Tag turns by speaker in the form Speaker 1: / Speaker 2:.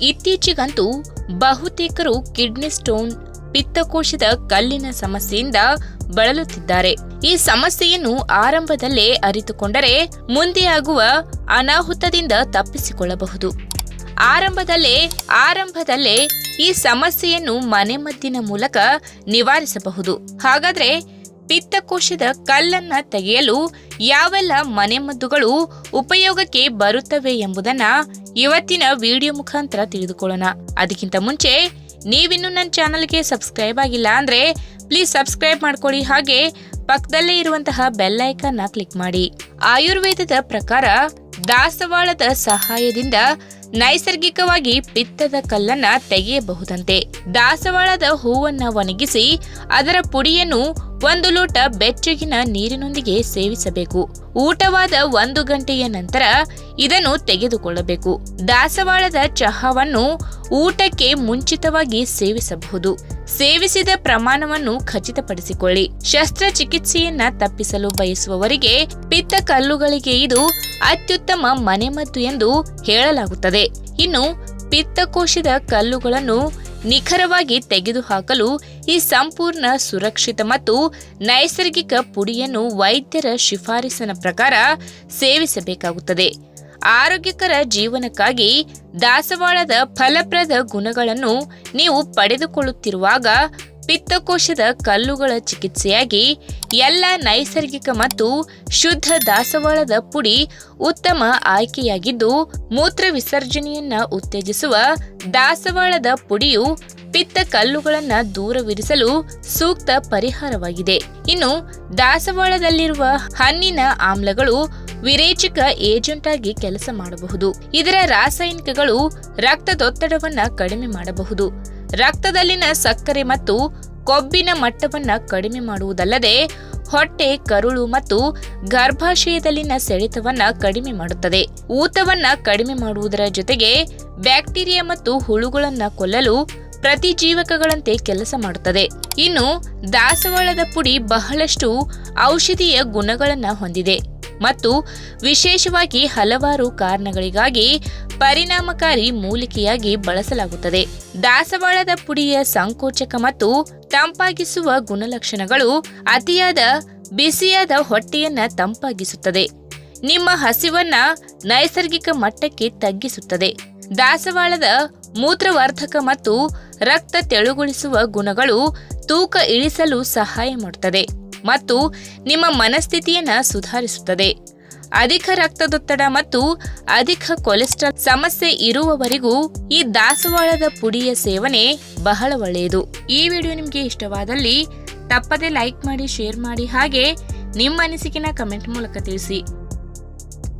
Speaker 1: ಇತ್ತೀಚೆಗಂತೂ ಬಹುತೇಕರು kidney stone, ಪಿತ್ತಕೋಶದ ಕಲ್ಲಿನ ಸಮಸ್ಯೆಯಿಂದ ಬಳಲುತ್ತಿದ್ದಾರೆ. ಈ ಸಮಸ್ಯೆಯನ್ನು ಆರಂಭದಲ್ಲೇ ಅರಿತುಕೊಂಡರೆ ಮುಂದೆ ಆಗುವ ಅನಾಹುತದಿಂದ ತಪ್ಪಿಸಿಕೊಳ್ಳಬಹುದು. ಆರಂಭದಲ್ಲೇ ಆರಂಭದಲ್ಲೇ ಈ ಸಮಸ್ಯೆಯನ್ನು ಮನೆಮದ್ದಿನ ಮೂಲಕ ನಿವಾರಿಸಬಹುದು. ಹಾಗಾದ್ರೆ ಪಿತ್ತಕೋಶದ ಕಲ್ಲನ್ನ ತೆಗೆಯಲು ಯಾವೆಲ್ಲ ಮನೆಮದ್ದುಗಳು ಉಪಯೋಗಕ್ಕೆ ಬರುತ್ತವೆ ಎಂಬುದನ್ನ ಇವತ್ತಿನ ವಿಡಿಯೋ ಮುಖಾಂತರ ತಿಳಿದುಕೊಳ್ಳೋಣ. ಅದಕ್ಕಿಂತ ಮುಂಚೆ, ನೀವಿನ್ನು ನನ್ನ ಚಾನಲ್ಗೆ ಸಬ್ಸ್ಕ್ರೈಬ್ ಆಗಿಲ್ಲ ಅಂದರೆ ಪ್ಲೀಸ್ ಸಬ್ಸ್ಕ್ರೈಬ್ ಮಾಡ್ಕೊಳ್ಳಿ. ಹಾಗೆ ಪಕ್ಕದಲ್ಲೇ ಇರುವಂತಹ ಬೆಲ್ ಐಕನ್ನ ಕ್ಲಿಕ್ ಮಾಡಿ. ಆಯುರ್ವೇದದ ಪ್ರಕಾರ ದಾಸವಾಳದ ಸಹಾಯದಿಂದ ನೈಸರ್ಗಿಕವಾಗಿ ಪಿತ್ತದ ಕಲ್ಲನ್ನ ತೆಗೆಯಬಹುದಂತೆ. ದಾಸವಾಳದ ಹೂವನ್ನ ಒಣಗಿಸಿ ಅದರ ಪುಡಿಯನ್ನು ಒಂದು ಲೋಟ ಬೆಚ್ಚಗಿನ ನೀರಿನೊಂದಿಗೆ ಸೇವಿಸಬೇಕು. ಊಟವಾದ ಒಂದು ಗಂಟೆಯ ನಂತರ ಇದನ್ನು ತೆಗೆದುಕೊಳ್ಳಬೇಕು. ದಾಸವಾಳದ ಚಹಾವನ್ನು ಊಟಕ್ಕೆ ಮುಂಚಿತವಾಗಿ ಸೇವಿಸಬಹುದು. ಸೇವಿಸಿದ ಪ್ರಮಾಣವನ್ನು ಖಚಿತಪಡಿಸಿಕೊಳ್ಳಿ. ಶಸ್ತ್ರಚಿಕಿತ್ಸೆಯನ್ನ ತಪ್ಪಿಸಲು ಬಯಸುವವರಿಗೆ ಪಿತ್ತ ಕಲ್ಲುಗಳಿಗೆ ಇದು ಅತ್ಯುತ್ತಮ ಮನೆಮದ್ದು ಎಂದು ಹೇಳಲಾಗುತ್ತದೆ. ಇನ್ನು ಪಿತ್ತಕೋಶದ ಕಲ್ಲುಗಳನ್ನು ನಿಖರವಾಗಿ ತೆಗೆದುಹಾಕಲು ಈ ಸಂಪೂರ್ಣ ಸುರಕ್ಷಿತ ಮತ್ತು ನೈಸರ್ಗಿಕ ಪುಡಿಯನ್ನು ವೈದ್ಯರ ಶಿಫಾರಸಿನ ಪ್ರಕಾರ ಸೇವಿಸಬೇಕಾಗುತ್ತದೆ. ಆರೋಗ್ಯಕರ ಜೀವನಕ್ಕಾಗಿ ದಾಸವಾಳದ ಫಲಪ್ರದ ಗುಣಗಳನ್ನು ನೀವು ಪಡೆದುಕೊಳ್ಳುತ್ತಿರುವಾಗ ಪಿತ್ತಕೋಶದ ಕಲ್ಲುಗಳ ಚಿಕಿತ್ಸೆಯಾಗಿ ಎಲ್ಲ ನೈಸರ್ಗಿಕ ಮತ್ತು ಶುದ್ಧ ದಾಸವಾಳದ ಪುಡಿ ಉತ್ತಮ ಆಯ್ಕೆಯಾಗಿದ್ದು, ಮೂತ್ರ ವಿಸರ್ಜನೆಯನ್ನ ಉತ್ತೇಜಿಸುವ ದಾಸವಾಳದ ಪುಡಿಯು ಪಿತ್ತ ಕಲ್ಲುಗಳನ್ನು ದೂರವಿರಿಸಲು ಸೂಕ್ತ ಪರಿಹಾರವಾಗಿದೆ. ಇನ್ನು, ದಾಸವಾಳದಲ್ಲಿರುವ ಹಣ್ಣಿನ ಆಮ್ಲಗಳು ವಿರೇಚಕ ಏಜೆಂಟ್ ಆಗಿ ಕೆಲಸ ಮಾಡಬಹುದು. ಇದರ ರಾಸಾಯನಿಕಗಳು ರಕ್ತದೊತ್ತಡವನ್ನ ಕಡಿಮೆ ಮಾಡಬಹುದು. ರಕ್ತದಲ್ಲಿನ ಸಕ್ಕರೆ ಮತ್ತು ಕೊಬ್ಬಿನ ಮಟ್ಟವನ್ನ ಕಡಿಮೆ ಮಾಡುವುದಲ್ಲದೆ ಹೊಟ್ಟೆ, ಕರುಳು ಮತ್ತು ಗರ್ಭಾಶಯದಲ್ಲಿನ ಸೆಳೆತವನ್ನ ಕಡಿಮೆ ಮಾಡುತ್ತದೆ. ಊತವನ್ನ ಕಡಿಮೆ ಮಾಡುವುದರ ಜೊತೆಗೆ ಬ್ಯಾಕ್ಟೀರಿಯಾ ಮತ್ತು ಹುಳುಗಳನ್ನ ಕೊಲ್ಲಲು ಪ್ರತಿಜೀವಕಗಳಂತೆ ಕೆಲಸ ಮಾಡುತ್ತದೆ. ಇನ್ನು ದಾಸವಾಳದ ಪುಡಿ ಬಹಳಷ್ಟು ಔಷಧೀಯ ಗುಣಗಳನ್ನು ಹೊಂದಿದೆ. ಮತ್ತು ವಿಶೇಷವಾಗಿ ಹಲವಾರು ಕಾರಣಗಳಿಗಾಗಿ ಪರಿಣಾಮಕಾರಿ ಮೂಲಿಕೆಯಾಗಿ ಬಳಸಲಾಗುತ್ತದೆ. ದಾಸವಾಳದ ಪುಡಿಯ ಸಂಕೋಚಕ ಮತ್ತು ತಂಪಾಗಿಸುವ ಗುಣಲಕ್ಷಣಗಳು ಅತಿಯಾದ ಬಿಸಿಯಾದ ಹೊಟ್ಟೆಯನ್ನ ತಂಪಾಗಿಸುತ್ತದೆ. ನಿಮ್ಮ ಹಸಿವನ್ನ ನೈಸರ್ಗಿಕ ಮಟ್ಟಕ್ಕೆ ತಗ್ಗಿಸುತ್ತದೆ. ದಾಸವಾಳದ ಮೂತ್ರವರ್ಧಕ ಮತ್ತು ರಕ್ತ ತೆಳುಗೊಳಿಸುವ ಗುಣಗಳು ತೂಕ ಇಳಿಸಲು ಸಹಾಯ ಮಾಡುತ್ತದೆ. ಮತ್ತು ನಿಮ್ಮ ಮನಸ್ಥಿತಿಯನ್ನು ಸುಧಾರಿಸುತ್ತದೆ. ಅಧಿಕ ರಕ್ತದೊತ್ತಡ ಮತ್ತು ಅಧಿಕ ಕೊಲೆಸ್ಟ್ರಾಲ್ ಸಮಸ್ಯೆ ಇರುವವರಿಗೂ ಈ ದಾಸವಾಳದ ಪುಡಿಯ ಸೇವನೆ ಬಹಳ ಒಳ್ಳೆಯದು. ಈ ವಿಡಿಯೋ ನಿಮಗೆ ಇಷ್ಟವಾದಲ್ಲಿ ತಪ್ಪದೆ ಲೈಕ್ ಮಾಡಿ, ಶೇರ್ ಮಾಡಿ ಹಾಗೆ ನಿಮ್ಮ ಅನಿಸಿಕೆನ ಕಮೆಂಟ್ ಮೂಲಕ ತಿಳಿಸಿ.